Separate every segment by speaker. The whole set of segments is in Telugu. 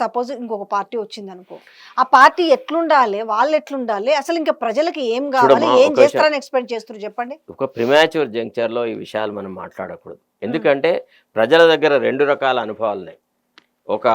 Speaker 1: సపోజ్ ఇంకొక పార్టీ వచ్చింది అనుకో ఆ పార్టీ ఎట్లుండాలి వాళ్ళు ఎట్లుండాలి అసలు ఇంకా ప్రజలకి ఏం కావాలి ఏం చేస్తారని ఎక్స్పెక్ట్ చేస్తారు చెప్పండి.
Speaker 2: ఒక ప్రిమాచ్యూర్ జంక్చర్లో ఈ విషయాలు మనం మాట్లాడకూడదు. ఎందుకంటే ప్రజల దగ్గర రెండు రకాల అనుభవాలు ఉన్నాయి ఒక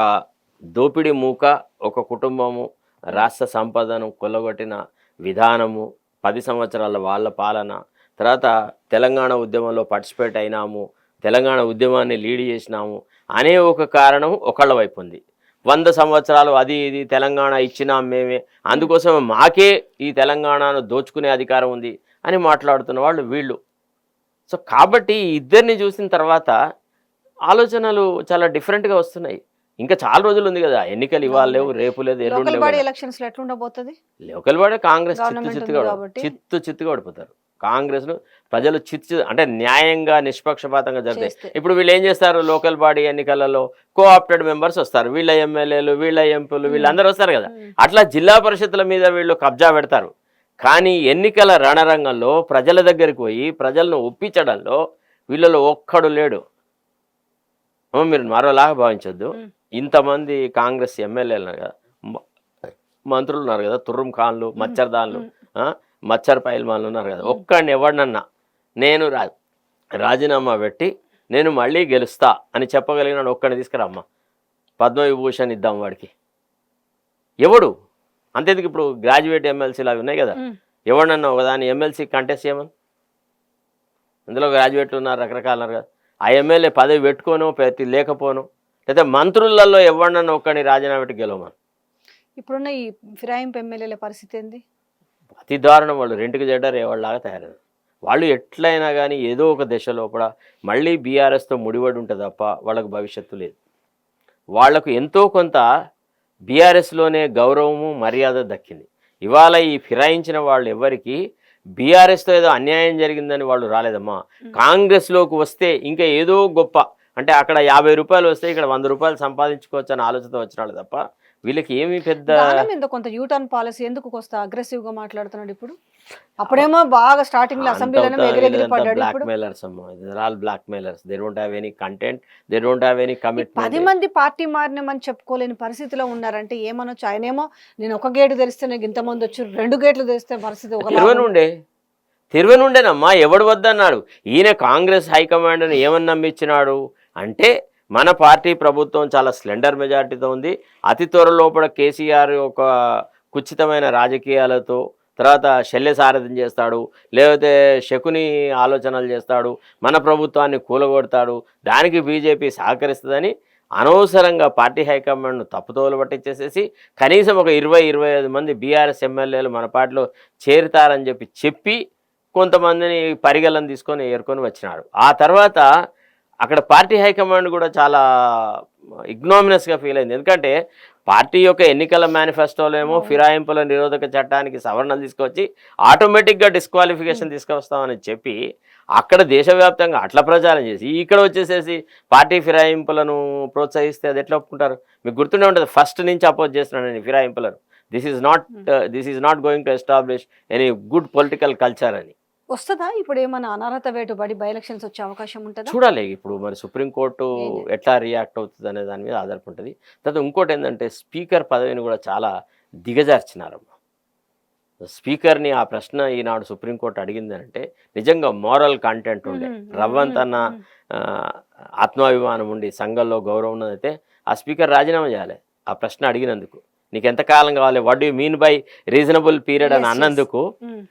Speaker 2: దోపిడీ మూక ఒక కుటుంబము రాష్ట్ర సంపదను కొల్లగొట్టిన విధానము పది సంవత్సరాల వాళ్ళ పాలన తర్వాత తెలంగాణ ఉద్యమంలో పార్టిసిపేట్ అయినాము తెలంగాణ ఉద్యమాన్ని లీడ్ చేసినాము అనే ఒక కారణం ఒకళ్ళ వైపు ఉంది. వంద సంవత్సరాలు అది ఇది తెలంగాణ ఇచ్చినాం మేమే. అందుకోసం మాకే ఈ తెలంగాణను దోచుకునే అధికారం ఉంది అని మాట్లాడుతున్న వాళ్ళు వీళ్ళు. సో కాబట్టి ఇద్దరిని చూసిన తర్వాత ఆలోచనలు చాలా డిఫరెంట్గా వస్తున్నాయి. ఇంకా చాలా రోజులు ఉంది కదా ఎన్నికలు ఇవాళ లేవు రేపు లేదు ఎల్లుండి
Speaker 1: లోకల్ బాడీ
Speaker 2: కాంగ్రెస్ చిత్తు చిత్తుగా. చిత్తు చిత్తుగా ఓడిపోతారు. కాంగ్రెస్ను ప్రజలు చిత్తు అంటే న్యాయంగా నిష్పక్షపాతంగా జరుగుతాయి. ఇప్పుడు వీళ్ళు ఏం చేస్తారు? లోకల్ బాడీ ఎన్నికలలో కోఆప్టెడ్ మెంబర్స్ వస్తారు. వీళ్ళ ఎమ్మెల్యేలు వీళ్ళ ఎంపీలు వీళ్ళందరూ వస్తారు కదా. అట్లా జిల్లా పరిషత్ల మీద వీళ్ళు కబ్జా పెడతారు. కానీ ఎన్నికల రణరంగంలో ప్రజల దగ్గరికి పోయి ప్రజలను ఒప్పించడంలో వీళ్ళలో ఒక్కడు లేడు. మీరు మరోలాగా భావించొద్దు. ఇంతమంది కాంగ్రెస్ ఎమ్మెల్యేలు ఉన్నారు కదా. మంత్రులు ఉన్నారు కదా. తుర్రం ఖాన్లు మచ్చర్దాన్లు ఆ, మచ్చర్ పైల్మాన్లు ఉన్నారు కదా. ఒక్కడిని ఎవడినన్నా నేను రా రాజీనామా పెట్టి నేను మళ్ళీ గెలుస్తా అని చెప్పగలిగినాడు ఒక్కడిని తీసుకురామ్మా. పద్మవిభూషణ్ ఇద్దాం వాడికి. ఎవడు? అంతేందుకు ఇప్పుడు గ్రాడ్యుయేట్ ఎమ్మెల్సీలు అవి ఉన్నాయి కదా. ఎవడన్నా ఒకదాని ఎమ్మెల్సీ కంటెస్ట్ చేయమని? ఇందులో గ్రాడ్యుయేట్లు ఉన్నారు రకరకాలు ఉన్నారు కదా. ఆ ఎమ్మెల్యే పదవి పెట్టుకోను ప్రతి లేకపోను. లేదా మంత్రులలో ఎవడన్నా ఒక్కడిని రాజీనామా పెట్టి గెలవమని?
Speaker 1: ఇప్పుడున్న ఈ ఫిరాయింపు ఎమ్మెల్యేల పరిస్థితి ఏంది?
Speaker 2: అతి దారుణం వాళ్ళు రెంట్కి చెడ్డారు ఎవరిలాగా తయారయ్యారు. వాళ్ళు ఎట్లయినా కానీ ఏదో ఒక దశ లోపల మళ్ళీ బీఆర్ఎస్తో ముడిపడి ఉంటుంది తప్ప వాళ్ళకు భవిష్యత్తు లేదు. వాళ్ళకు ఎంతో కొంత బీఆర్ఎస్లోనే గౌరవము మర్యాద దక్కింది. ఇవాళ ఈ ఫిరాయించిన వాళ్ళు ఎవరికి బీఆర్ఎస్తో ఏదో అన్యాయం జరిగిందని వాళ్ళు రాలేదమ్మా. కాంగ్రెస్లోకి వస్తే ఇంకా ఏదో గొప్ప అంటే అక్కడ యాభై రూపాయలు వస్తే ఇక్కడ వంద రూపాయలు సంపాదించుకోవచ్చు అని ఆలోచనతో వచ్చిన వాళ్ళు తప్ప వీళ్ళకి ఏమీ పెద్ద
Speaker 1: కొంత యూటర్న్ పాలసీ ఎందుకు కొంత అగ్రెసివ్గా మాట్లాడుతున్నాడు ఇప్పుడు. అప్పుడేమో బాగా స్టార్టింగ్లో అసెంబ్లీలోనే పది మంది పార్టీ మారినామని చెప్పుకోలేని పరిస్థితిలో ఉన్నారంటే ఏమనొచ్చు? ఆయనేమో నేను ఒక గేటు తెరిస్తే నాకు ఇంతమంది వచ్చి రెండు గేట్లు తెరిస్తే పరిస్థితి ఒక
Speaker 2: తిరువనుండే. తిరువనుండేనమ్మా. ఎవడు వద్దన్నాడు? ఈయన కాంగ్రెస్ హైకమాండ్ని ఏమని నమ్మించినాడు అంటే మన పార్టీ ప్రభుత్వం చాలా స్లెండర్ మెజార్టీతో ఉంది. అతి త్వరలోపల కేసీఆర్ ఒక కుచితమైన రాజకీయాలతో తర్వాత శల్యసారథ్యం చేస్తాడు లేకపోతే శకుని ఆలోచనలు చేస్తాడు మన ప్రభుత్వాన్ని కూలగొడతాడు దానికి బీజేపీ సహకరిస్తుందని అనవసరంగా పార్టీ హైకమాండ్ను తప్పుతోలు పట్టించేసేసి కనీసం ఒక ఇరవై ఇరవై ఐదు మంది బీఆర్ఎస్ ఎమ్మెల్యేలు మన పార్టీలో చేరుతారని చెప్పి చెప్పి కొంతమందిని పరిగెలను తీసుకొని ఏరుకొని వచ్చినాడు ఆ తర్వాత అక్కడ పార్టీ హైకమాండ్ కూడా చాలా ఇగ్నోమినస్గా ఫీల్ అయింది. ఎందుకంటే పార్టీ యొక్క ఎన్నికల మేనిఫెస్టోలో ఏమో ఫిరాయింపుల నిరోధక చట్టానికి సవరణలు తీసుకొచ్చి ఆటోమేటిక్గా డిస్క్వాలిఫికేషన్ తీసుకొస్తామని చెప్పి అక్కడ దేశవ్యాప్తంగా అట్లా ప్రచారం చేసి ఇక్కడ వచ్చేసేసి పార్టీ ఫిరాయింపులను ప్రోత్సహిస్తే అది ఎట్లా ఒప్పుకుంటారు? మీకు గుర్తుండే ఉంటుంది ఫస్ట్ నుంచి అపోజ్ చేస్తున్నాను నేను ఫిరాయింపులను this is not this is not going to establish any good political culture అని.
Speaker 1: వస్తుందా? ఇప్పుడు ఏమైనా అనర్హత వేటు పడి బై ఎలక్షన్స్ వచ్చే అవకాశం ఉంటుందా?
Speaker 2: చూడాలి. ఇప్పుడు మరి సుప్రీంకోర్టు? ఎట్లా రియాక్ట్ అవుతుంది అనే దాని మీద ఆధారపడుతుంది. తర్వాత ఇంకోటి ఏంటంటే స్పీకర్ పదవిని కూడా చాలా దిగజార్చినారమ్మా. స్పీకర్ని ఆ ప్రశ్న ఈనాడు సుప్రీంకోర్టు అడిగింది అంటే నిజంగా మోరల్ కంటెంట్ ఉండే. రవ్వంతన్న ఆత్మాభిమానం ఉండి సంఘంలో గౌరవం ఉన్నదైతే ఆ స్పీకర్ రాజీనామా చేయాలి. ఆ ప్రశ్న అడిగినందుకు. నీకు ఎంతకాలం కావాలి what you mean by reasonable period అని. అన్నందుకు?
Speaker 1: మ్మ్.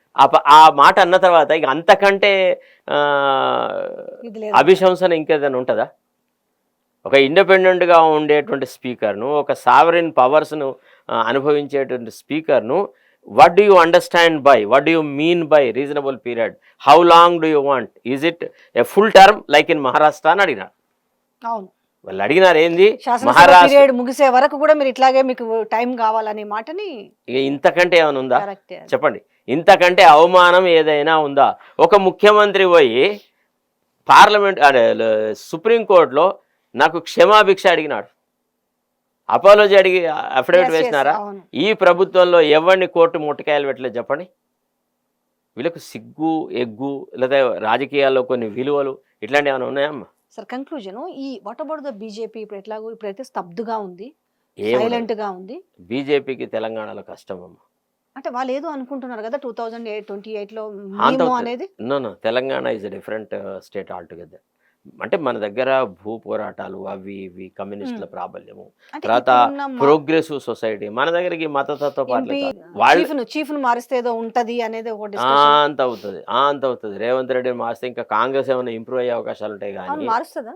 Speaker 2: ఆ మాట అన్న తర్వాత ఇక అంతకంటే అభిశంసన ఇంకేదైనా ఉంటుందా? ఒక ఇండిపెండెంట్గా ఉండేటువంటి స్పీకర్ను ఒక సావరిన్ పవర్స్ను అనుభవించేటువంటి స్పీకర్ను what do you understand by what do you mean by reasonable period how long do you want is it a full term like in Maharashtra అని అడిగినారు
Speaker 1: అవును.
Speaker 2: వాళ్ళు అడిగినారు ఏంది? మహారాష్ట్ర
Speaker 1: ముగిసే వరకు కూడా మీరు ఇట్లాగే మీకు టైం కావాలనే మాటని
Speaker 2: ఇక ఇంతకంటే ఏమైనా ఉందా? చెప్పండి. ఇంతకంటే అవమానం ఏదైనా ఉందా? ఒక ముఖ్యమంత్రి పోయి పార్లమెంట్ సుప్రీంకోర్టులో నాకు క్షమాభిక్ష అడిగినాడు. అపాలజీ అడిగి అఫిడవిట్ వేసినారా? ఈ ప్రభుత్వంలో ఎవరిని కోర్టు ముట్టకాయలు పెట్టలేదు చెప్పండి? వీళ్ళకు సిగ్గు ఎగ్గు లేదా రాజకీయాల్లో కొన్ని విలువలు ఇట్లాంటివి ఏమైనా ఉన్నాయమ్మా
Speaker 1: సార్ కంక్లూజన్ ఈ వాట్ అబౌట్ ద బీజేపీ ఇప్పుడు ఎట్లాగో ఇప్పుడైతే స్తబ్దుగా ఉంది సైలెంట్గా ఉంది.
Speaker 2: బీజేపీకి తెలంగాణలో కష్టం అమ్మ.
Speaker 1: అంటే వాళ్ళు ఏదో అనుకుంటున్నారు కదా టూ థౌజండ్ ఎయిట్ ట్వంటీ
Speaker 2: ఎయిట్లో.
Speaker 1: అనేది?
Speaker 2: Telangana is different state altogether అంటే మన దగ్గర భూ పోరాటాలు అవి ఇవి కమ్యూనిస్టుల. ప్రాబల్యము. తర్వాత ప్రోగ్రెసివ్ సొసైటీ మన దగ్గరికి మతతత్వ
Speaker 1: ఎంపీ
Speaker 2: పార్టీ వాళ్ళు
Speaker 1: చీఫ్ను చీఫ్ను మారిస్తే ఏదో ఉంటది అనేది ఒక
Speaker 2: ఆ,
Speaker 1: డిస్కషన్
Speaker 2: అంత అవుతుంది అంత అవుతుంది. రేవంత్ రెడ్డి మారిస్తే ఇంకా కాంగ్రెస్ ఏమైనా ఇంప్రూవ్ అయ్యే అవకాశాలు ఉంటాయి కానీ
Speaker 1: మారుస్తుందా?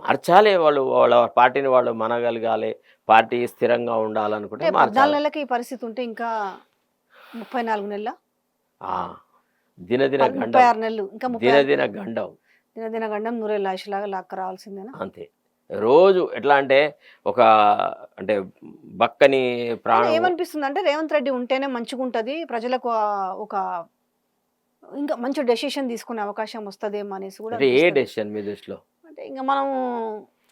Speaker 2: మార్చాలి వాళ్ళు వాళ్ళ పార్టీని వాళ్ళు మనగలగాలి పార్టీ స్థిరంగా ఉండాలనుకుంటే మార్చాలి.
Speaker 1: నెలలకి ఈ పరిస్థితి ఉంటే ఇంకా ముప్పై నాలుగు నెలల?
Speaker 2: దినదిన గండం. దినదిన గండం.
Speaker 1: దినదిన గండం నూరేళ్ళ ఆశలాగా లాక్క రావాల్సిందేనా
Speaker 2: అంతే. రోజు ఎట్లా అంటే ఒక అంటే బక్కని
Speaker 1: కానీ
Speaker 2: ప్రాణం
Speaker 1: ఏమనిపిస్తుంది అంటే రేవంత్ రెడ్డి ఉంటేనే మంచిగా ఉంటది ప్రజలకు ఒక ఇంకా మంచి డెసిషన్ తీసుకునే అవకాశం వస్తదేమో అనేసి కూడా
Speaker 2: అంటే ఏ. డెసిషన్ మీ దృష్టిలో?
Speaker 1: అంటే ఇంకా మనం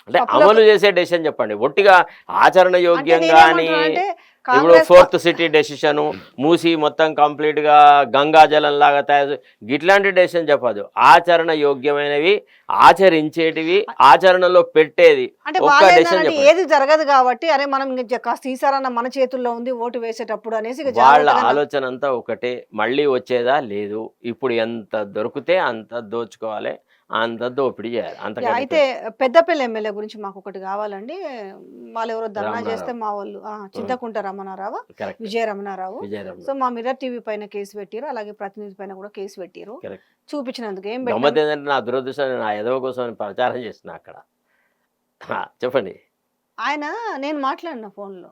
Speaker 2: అంటే అమలు చేసే డెసిషన్ చెప్పండి. ఒట్టిగా ఆచరణ యోగ్యంగా
Speaker 1: అంటే
Speaker 2: ఇప్పుడు ఫోర్త్ సిటీ డెసిషన్ మూసి మొత్తం కంప్లీట్గా గంగా జలం లాగా తయారు ఇట్లాంటి డెసిషన్ చెప్పదు. ఆచరణ యోగ్యమైనవి ఆచరించేటివి ఆచరణలో పెట్టేది
Speaker 1: అంటే. ఏది జరగదు కాబట్టి అరే మనం కాస్త ఈసారన్న మన చేతుల్లో ఉంది ఓటు వేసేటప్పుడు అనేసి
Speaker 2: వాళ్ళ ఆలోచన అంతా ఒకటే మళ్ళీ వచ్చేదా? లేదు. ఇప్పుడు ఎంత దొరికితే అంత దోచుకోవాలి. అంత దోపిడీ అంతకంటే
Speaker 1: అయితే పెద్దపల్లి ఎమ్మెల్యే గురించి మాకు ఒకటి కావాలండి. వాళ్ళు ఎవరో ధర్నా. చేస్తే మా వాళ్ళు చింతకుంట రమణారావు విజయ రమణారావు సో మా మిర్రర్ టీవీ పైన కేసు పెట్టారు అలాగే ప్రతినిధి పైన కూడా కేసు పెట్టారు. చూపించినందుకు ఏం
Speaker 2: ఏంటంటే నా దురదృష్టం నా ఎదవ కోసం ప్రచారం చేస్తున్నా అక్కడ. చెప్పండి.
Speaker 1: ఆయన నేను మాట్లాడిన ఫోన్లో.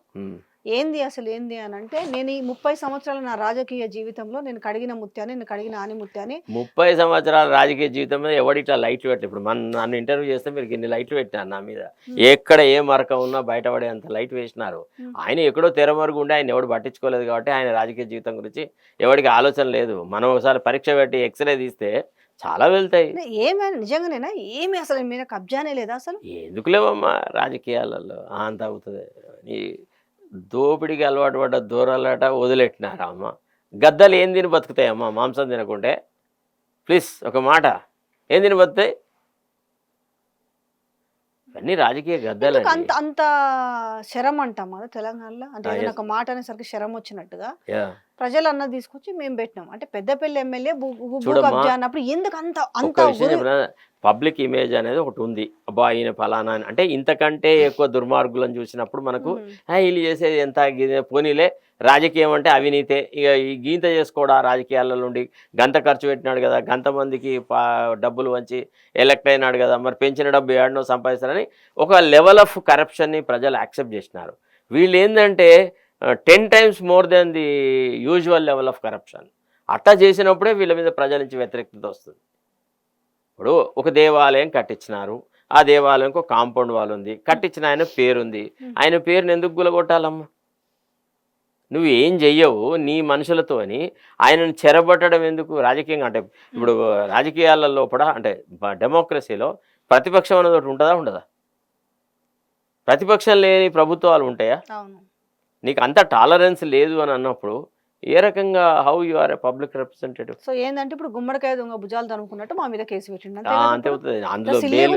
Speaker 1: ఏంది అసలు ఏంది అని అంటే నేను ఈ ముప్పై సంవత్సరాల నా రాజకీయ జీవితంలో నేను కడిగిన ముత్యాన్ని నేను కడిగిన ఆని ముత్యాన్ని
Speaker 2: ముప్పై సంవత్సరాల రాజకీయ జీవితం మీద ఎవడు ఇట్లా లైట్లు పెట్టి ఇప్పుడు మన నన్ను ఇంటర్వ్యూ చేస్తే మీరు ఇన్ని లైట్లు పెట్టినారు నా మీద. ఎక్కడ ఏ మరక ఉన్నా బయటపడే అంత లైట్ వేసినారు. ఆయన ఎక్కడో తెరమరుగు ఉండి ఆయన ఎవడు పట్టించుకోలేదు కాబట్టి ఆయన రాజకీయ జీవితం గురించి ఎవరికి ఆలోచన లేదు. మనం ఒకసారి పరీక్ష పెట్టి ఎక్స్రే తీస్తే చాలా వెళ్తాయి.
Speaker 1: ఏమైనా నిజంగానేనా? ఏమి అసలు మీద కబ్జానే లేదా అసలు?
Speaker 2: ఎందుకు లేవమ్మా రాజకీయాలలో? అంత అవుతుంది. దోపిడికి అలవాటు పడ్డ దూరాలట వదిలెట్టినారా అమ్మ. గద్దలు ఏం తిని బతుకుతాయమ్మా మాంసం తినకుంటే? ప్లీజ్ ఒక మాట. ఏం తిని బతుకుతాయి? ఇవన్నీ రాజకీయ
Speaker 1: ఎందుకు
Speaker 2: గద్దలండి
Speaker 1: అంత అంత శరం అంటాం కదా తెలంగాణలో? అంటే. ఒక మాట అనేసరికి శరం వచ్చినట్టుగా. ప్రజలు అన్నది తీసుకొచ్చి మేము పెట్టినాం. అంటే పెద్దపల్లి ఎమ్మెల్యే కబ్జా అన్నప్పుడు ఎందుకు అంత అంత
Speaker 2: పబ్లిక్ ఇమేజ్ అనేది ఒకటి ఉంది. అబ్బా ఈయన ఫలానా అని. అంటే ఇంతకంటే ఎక్కువ దుర్మార్గులను చూసినప్పుడు మనకు
Speaker 1: ఉమ్.
Speaker 2: "ఆ, వీళ్ళు చేసేది ఎంత పోనీలే. రాజకీయం అంటే అవినీతే. ఇక ఈ గీత చేసుకోవడా రాజకీయాల నుండి గంత ఖర్చు పెట్టినాడు కదా. గంత మందికి పా- డబ్బులు వంచి ఎలక్ట్ అయినాడు కదా. మరి పెంచిన డబ్బు ఏడనో సంపాదిస్తారని ఒక లెవెల్ ఆఫ్ కరప్షన్ని ప్రజలు యాక్సెప్ట్ చేసినారు. వీళ్ళు ఏంటంటే ten times more than the usual level of corruption అట్టా చేసినప్పుడే వీళ్ళ మీద ప్రజల నుంచి వ్యతిరేకత వస్తుంది. ఇప్పుడు ఒక దేవాలయం కట్టించినారు. ఆ దేవాలయంకు కాంపౌండ్ వాల్ ఉంది. కట్టించిన ఆయన పేరుంది. ఆయన పేరుని ఎందుకు గులగొట్టాలమ్మా? నువ్వు ఏం చెయ్యవు నీ మనుషులతోని ఆయనను చెరబట్టడం ఎందుకు రాజకీయంగా? అంటే ఇప్పుడు రాజకీయాల లోపల అంటే డెమోక్రసీలో ప్రతిపక్షం అనేది ఒకటి ఉంటుందా ఉండదా? ప్రతిపక్షం లేని ప్రభుత్వాలు ఉంటాయా? నీకు అంత టాలరెన్స్ లేదు అని అన్నప్పుడు ఏ రకంగా how you are a public representative
Speaker 1: so ఏంటంటే ఇప్పుడు గుమ్మడికాయ దొంగ భుజాలు తనుకున్నట్టు మా మీద కేసు పెట్టిండు. అంతే?
Speaker 2: అవుతుంది. అందులో బెయిల్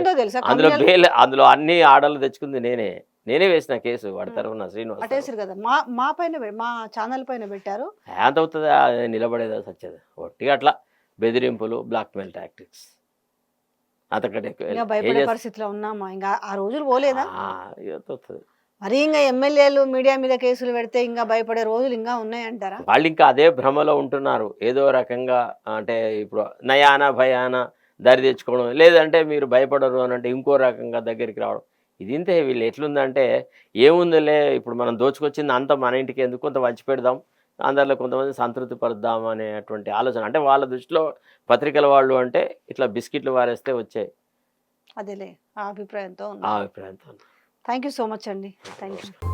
Speaker 2: అందులో బెయిల్ అందులో అన్ని ఆర్డర్లు తెచ్చుకుంది నేనే. నేనే వేసిన కేసు వాడి తరఫున శ్రీనివాస్.
Speaker 1: అటేసారు కదా. మా మా పైన మా ఛానల్ పైన పెట్టారు.
Speaker 2: ఎంత అవుతుందా? నిలబడేదా సచ్చేది. ఒట్టిగా అట్లా బెదిరింపులు బ్లాక్మెయిల్ టాక్టిక్స్ అంతకంటే
Speaker 1: పరిస్థితిలో ఉన్నామా? ఇంకా ఆ రోజులు పోలేదా?
Speaker 2: వస్తుంది.
Speaker 1: మరి ఇంకా ఎమ్మెల్యేలు మీడియా మీద కేసులు పెడితే ఇంకా భయపడే రోజులు ఇంకా ఉన్నాయంటారా?
Speaker 2: వాళ్ళు ఇంకా అదే భ్రమలో ఉంటున్నారు. ఏదో రకంగా అంటే ఇప్పుడు నయాన భయాన దరి తెచ్చుకోవడం. లేదంటే మీరు భయపడరు అని అంటే ఇంకో రకంగా దగ్గరికి రావడం. ఇది ఇంతే వీళ్ళు ఎట్లుందంటే ఏముందిలే ఇప్పుడు మనం దోచుకొచ్చింది అంత మన ఇంటికి ఎందుకు? కొంత వంచి పెడదాం. అందరిలో కొంతమంది సంతృప్తి పరుద్దాం అనేటువంటి ఆలోచన. అంటే వాళ్ళ దృష్టిలో పత్రికల వాళ్ళు అంటే ఇట్లా బిస్కెట్లు వారేస్తే వచ్చాయి.
Speaker 1: అదేలే ఆ అభిప్రాయంతో
Speaker 2: ఆ అభిప్రాయంతో
Speaker 1: థ్యాంక్ యూ సో మచ్ అండి థ్యాంక్ యూ